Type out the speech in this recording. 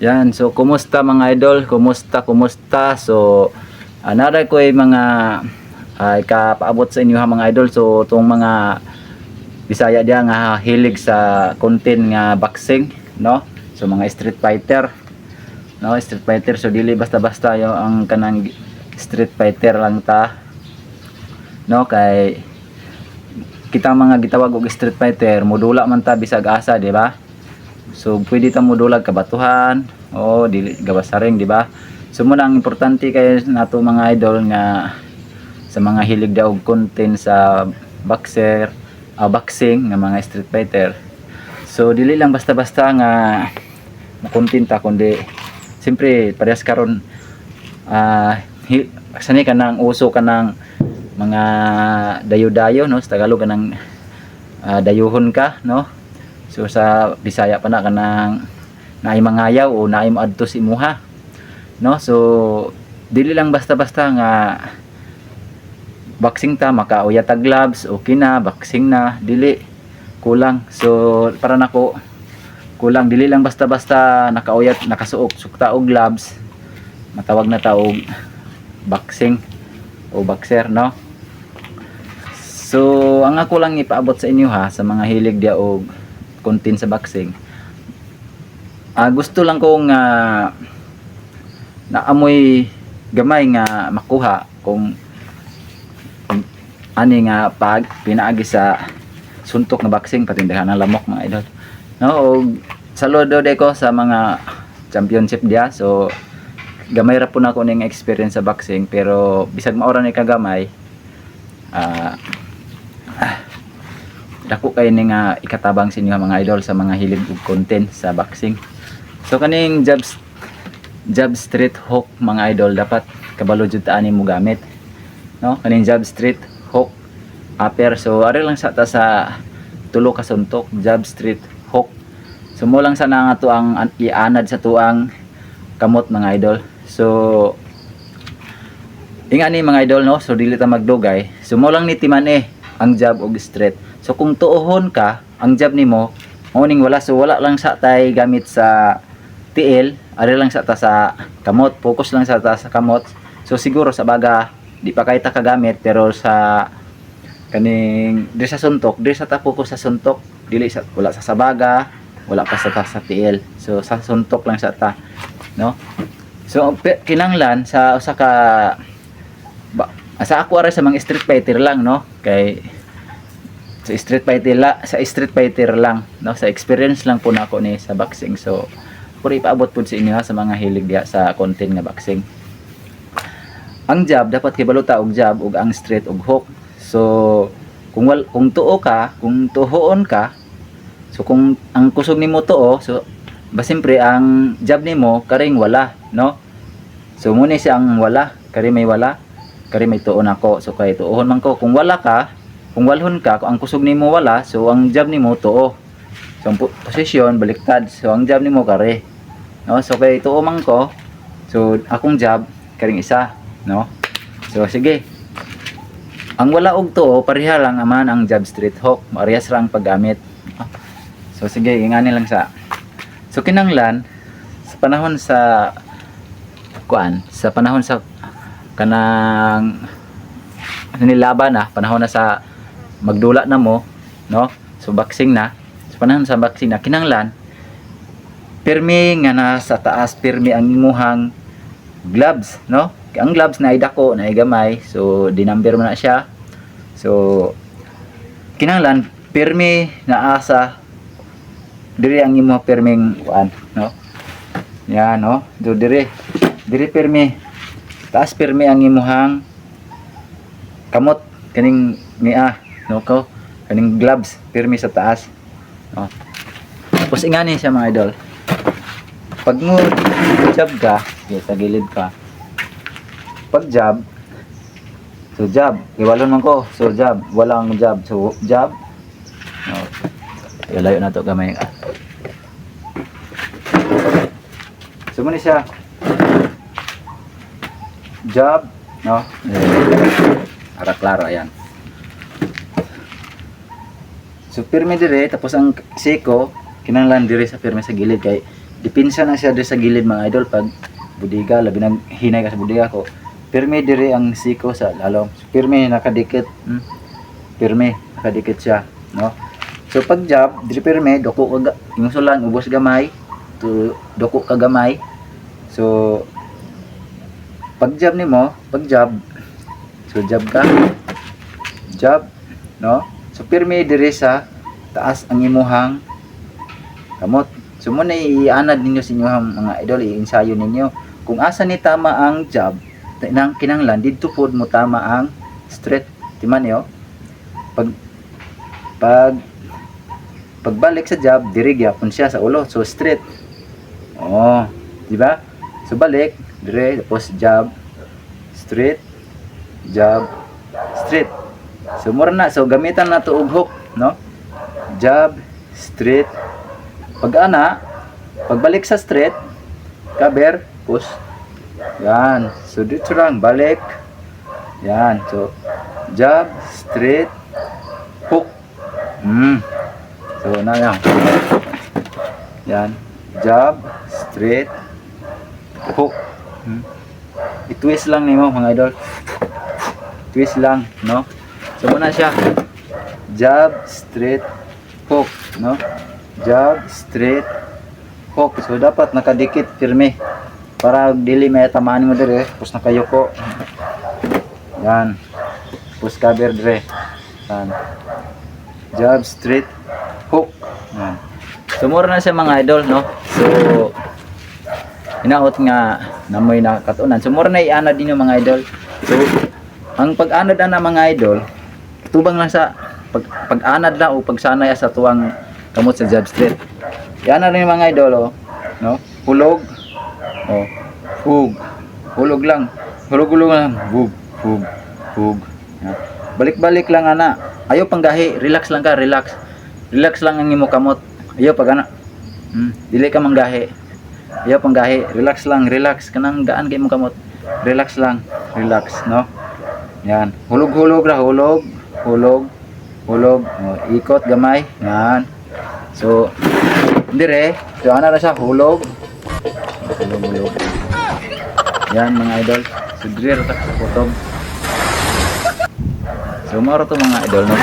Yan, so kumusta mga idol? Kumusta, kumusta? So, another ko ay mga ay kapaabot sa inyo ha mga idol. So, itong mga Bisaya dia nga hilig sa content nga boxing, no? So mga street fighter, no? Street fighter so dili basta-basta yo ang kanang street fighter lang ta. No kay kita mga gitawag og street fighter, modula man ta bisag asa, di ba? So pwede ta modulag kabatuhan, o dili gawasaring, di ba? So muna ang importante kay nato mga idol nga sa mga hilig daw content sa boxer, ah, boxing nga mga street fighter. So dili lang basta-basta nga makontenta kundi siyempre parehas karon ah hi- sanay ka nang uso ka ng mga dayo-dayo no sa Tagalog ka ah, dayuhon ka no so sa Bisaya pa na ka ng naay mangayaw o naay moadto si imuha no? So dili lang basta-basta nga boxing ta makauya tag gloves okay na boxing na dili kulang. So para nako kulang dili lang basta-basta nakauyat nakasuok. Sukta og gloves matawag na ta og boxing o boxer no? So ang ako lang ipaabot sa inyo ha sa mga hilig dia og content sa boxing. Ah gusto lang kong uh, naamoy gamay nga makuha kung ani nga pag pinaagi sa suntok nga boxing patindahan ng lamok mga idol. No og saludo de ko sa mga championship dia so gamay ra po na ko ning experience sa boxing pero bisag maura ni kagamay ah ah, dako kay ni nga ikatabang sa inyo mga idol sa mga hilig ug content sa boxing. So kaning jabs jab street hook mga idol dapat kabalo jud ta ani mo gamit no? Kaning jab street hook upper. So ari lang sa ta sa tulo ka suntok jab street hook so mo lang sana nga to ang an- ianad sa tuang kamot mga idol. So ingani mga idol no? So dili ta magdugay so mo lang ni timan eh ang jab og straight so kung tuohon ka ang jab nimo mo ning wala so wala lang sa tay gamit sa TL ari lang sa ta sa kamot focus lang sa ta sa kamot. So siguro sa baga di pa kay ta kagamit pero sa kaning di sa suntok di sa ta focus sa suntok. Dili sa wala sa sabaga wala pa sa ta sa TL so sa suntok lang sa ta no? So kinanglan sa usa ka ba, sa ako ara sa mga street fighter lang no? Kay sa street fighter la, sa street fighter lang no? Sa experience lang po nako ni sa boxing. So puro ipaabot po sa inyo ha, sa mga hilig diha sa content nga boxing. Ang jab dapat kibaluta og jab ug ang straight ug hook. So kung wal kung tuo ka kung tuhoon ka so kung ang kusog nimo tuo so ba siyempre ang jab nimo karing wala no? So muna siya ang wala kari may wala kari may tuon ako. So kay tuohon man ko. Kung wala ka kung walhon ka kung ang kusog nimo wala so ang jab nimo tuo. So ang po- posisyon baliktad. So ang jab nimo kare. No? So kay tuo man ko so akong jab karing isa. No? So sige. Ang wala og tuo pareha lang aman ang jab straight hook parehas ra ang paggamit. So sige ingani lang sa so kinanglan sa panahon sa kuan sa panahon sa kanang nilaban na panahon na sa magdula na mo no? So boxing na. Sa panahon sa boxing na kinanglan. Pirmi nga nasa taas pirmi ang imuhang gloves no? Ang gloves na dako na gamay. So dinamber mo na siya. So kinanglan pirmi na asa diri ang imo pirming kuan no? Yan no? Do diri diri pirmi taas pirmi ang imuhang kamot kaning niya no ko? Kaning gloves pirmi sa taas. No? Tapos ingani siya mga idol. Pag mo jab ka okay, sa gilid ka pag jab so jab iwalon man ko so jab walang jab so jab no. layo na to gamay. Ka so muna siya jab no? Para klaro ayan. So pirmi dire tapos ang siko kinanglan dire sa pirmi sa gilid. Kay depensa na siya diri sa gilid mga idol pag budiga labi nang hinay ka sa budiga ko. Pirme diri ang siko sa lalom pirme nakadikit hmm? pirme nakadikit siya no? So pag jab diri pirme doko ka ga- imusulan ubos gamay to doko ka gamay. So pag jab nimo pag jab. So jab ka. Jab no? So pirme diri sa taas ang imuhang kamot. So mo na ianad ninyo sa inyong mga idol i-ensayo ninyo. Kung asa ni tama ang jab nang kinanglan didto pod mo tama ang straight. Timan yo? Pag pag pagbalik sa jab diri gyapon siya sa ulo. So straight. Oh di ba so balik dire tapos jab straight jab straight so mura na. So gamitan na to og hook no? Jab straight pag ana pagbalik sa straight cover push yan. So dito lang balik. Yan. So jab straight hook. Mm. so na yan. Yan. Jab straight hook mm. i-twist lang nimo mga idol. Twist lang no? So muna siya. Jab straight hook no? Jab straight hook. So dapat nakadikit firme para dili may tamaan mo dire tapos nakayoko yan. Push cover dire. Yan. Jab straight hook. Yan. So mura na siya mga idol no? So inaot nga namoy nakatunan so mura na ianad yung mga idol. So ang pag-anad na mga idol tubang lang sa pag pag-anad lang o pagsanay sa tuwang kamot sa jab straight yan na rin mga idol oh. no? Hulog. Oh. Hug. Hulog lang. Hulog hulog lang. Hug hug hug. Balik-balik lang ana. Ayaw panggahi relax lang ka relax. Relax lang ang imo kamot. Ayaw pag ana. Hmm, dili ka manggahi ayaw panggahi. Relax lang relax. Kanang gaan kay mo kamot. Relax lang. Relax no? Yan. Hulog hulog ra hulog hulog hulog. Oh, ikot gamay. Yan. So dire so ana ra siya hulog. Hulog hulog yan mga idol. So dire ra ta sa kutob so maro to mga idol no